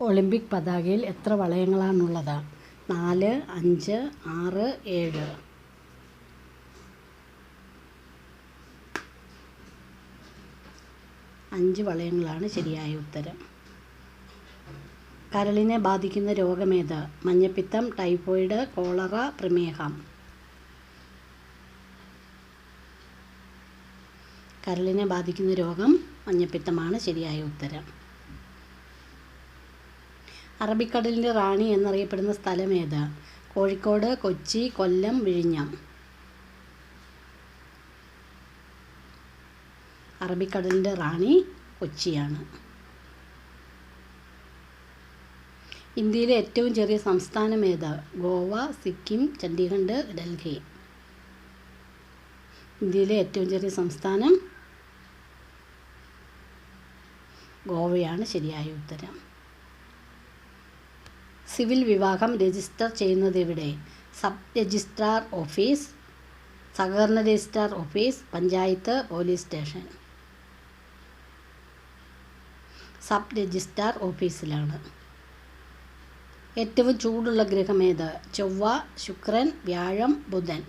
Olympic പതാകയിൽ എത്ര വളയങ്ങളാണുള്ളത്? നാല് അഞ്ച് ആറ് ഏഴ്. അഞ്ച് വളയങ്ങളാണ് ശരിയായ ഉത്തരം. കരളിനെ ബാധിക്കുന്ന രോഗമേത്? മഞ്ഞപ്പിത്തം ടൈഫോയിഡ് കോളറ പ്രമേഹം. കരളിനെ ബാധിക്കുന്ന രോഗം മഞ്ഞപ്പിത്തമാണ് ശരിയായ ഉത്തരം. അറബിക്കടലിന്റെ റാണി എന്നറിയപ്പെടുന്ന സ്ഥലം ഏത്? കോഴിക്കോട് കൊച്ചി കൊല്ലം വിഴിഞ്ഞം. അറബിക്കടലിന്റെ റാണി കൊച്ചിയാണ്. ഇന്ത്യയിലെ ഏറ്റവും ചെറിയ സംസ്ഥാനം ഏതാ? ഗോവ സിക്കിം ചണ്ഡീഗഡ് ഡൽഹി. ഇന്ത്യയിലെ ഏറ്റവും ചെറിയ സംസ്ഥാനം ഗോവയാണ് ശരിയായ ഉത്തരം. സിവിൽ വിവാഹം രജിസ്റ്റർ ചെയ്യുന്നത് എവിടെ സബ് രജിസ്ട്രാർ ഓഫീസ് സഹകരണ registrar office panchayat police station. Sub registrar ഓഫീസിലാണ്. ഏറ്റവും ചൂടുള്ള ഗ്രഹം ഏത്? ചൊവ്വ ശുക്രൻ വ്യാഴം ബുധൻ.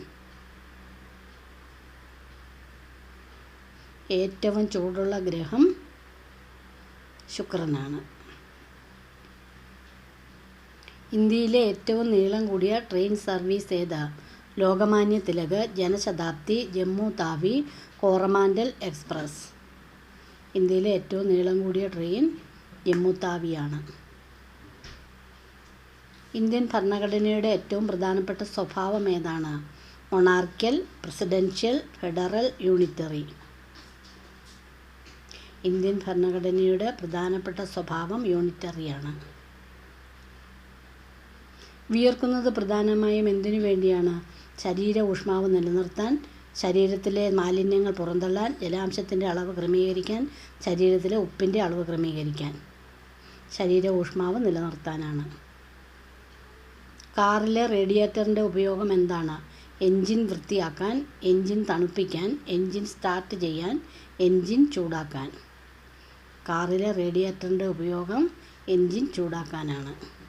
ഏറ്റവും ചൂടുള്ള ഗ്രഹം ശുക്രനാണ്. ഇന്ത്യയിലെ ഏറ്റവും നീളം കൂടിയ ട്രെയിൻ സർവീസ് ഏതാ? ലോകമാന്യ തിലക് ജനശതാബ്ദി ജമ്മു താവി കോറമാൻഡൽ എക്സ്പ്രസ്. ഇന്ത്യയിലെ ഏറ്റവും നീളം കൂടിയ ട്രെയിൻ ജമ്മു താവിയാണ്. ഇന്ത്യൻ ഭരണഘടനയുടെ ഏറ്റവും പ്രധാനപ്പെട്ട സ്വഭാവം ഏതാണ്? Monarchical presidential federal unitary. Indian ഭരണഘടനയുടെ പ്രധാനപ്പെട്ട സ്വഭാവം യൂണിറ്ററിയാണ്. വിയർക്കുന്നത് പ്രധാനമായും എന്തിനു വേണ്ടിയാണ്? ശരീര ഊഷ്മാവ് നിലനിർത്താൻ ശരീരത്തിലെ മാലിന്യങ്ങൾ പുറന്തള്ളാൻ ജലാംശത്തിന്റെ അളവ് ക്രമീകരിക്കാൻ ശരീരത്തിലെ ഉപ്പിന്റെ അളവ് ക്രമീകരിക്കാൻ. ശരീര ഊഷ്മാവ് നിലനിർത്താനാണ്. കാറിലെ റേഡിയേറ്ററിന്റെ ഉപയോഗം എന്താണ്? എൻജിൻ വൃത്തിയാക്കാൻ എൻജിൻ തണുപ്പിക്കാൻ എൻജിൻ സ്റ്റാർട്ട് ചെയ്യാൻ എൻജിൻ ചൂടാക്കാൻ. കാറിലെ റേഡിയേറ്ററിന്റെ ഉപയോഗം എൻജിൻ ചൂടാക്കാനാണ്.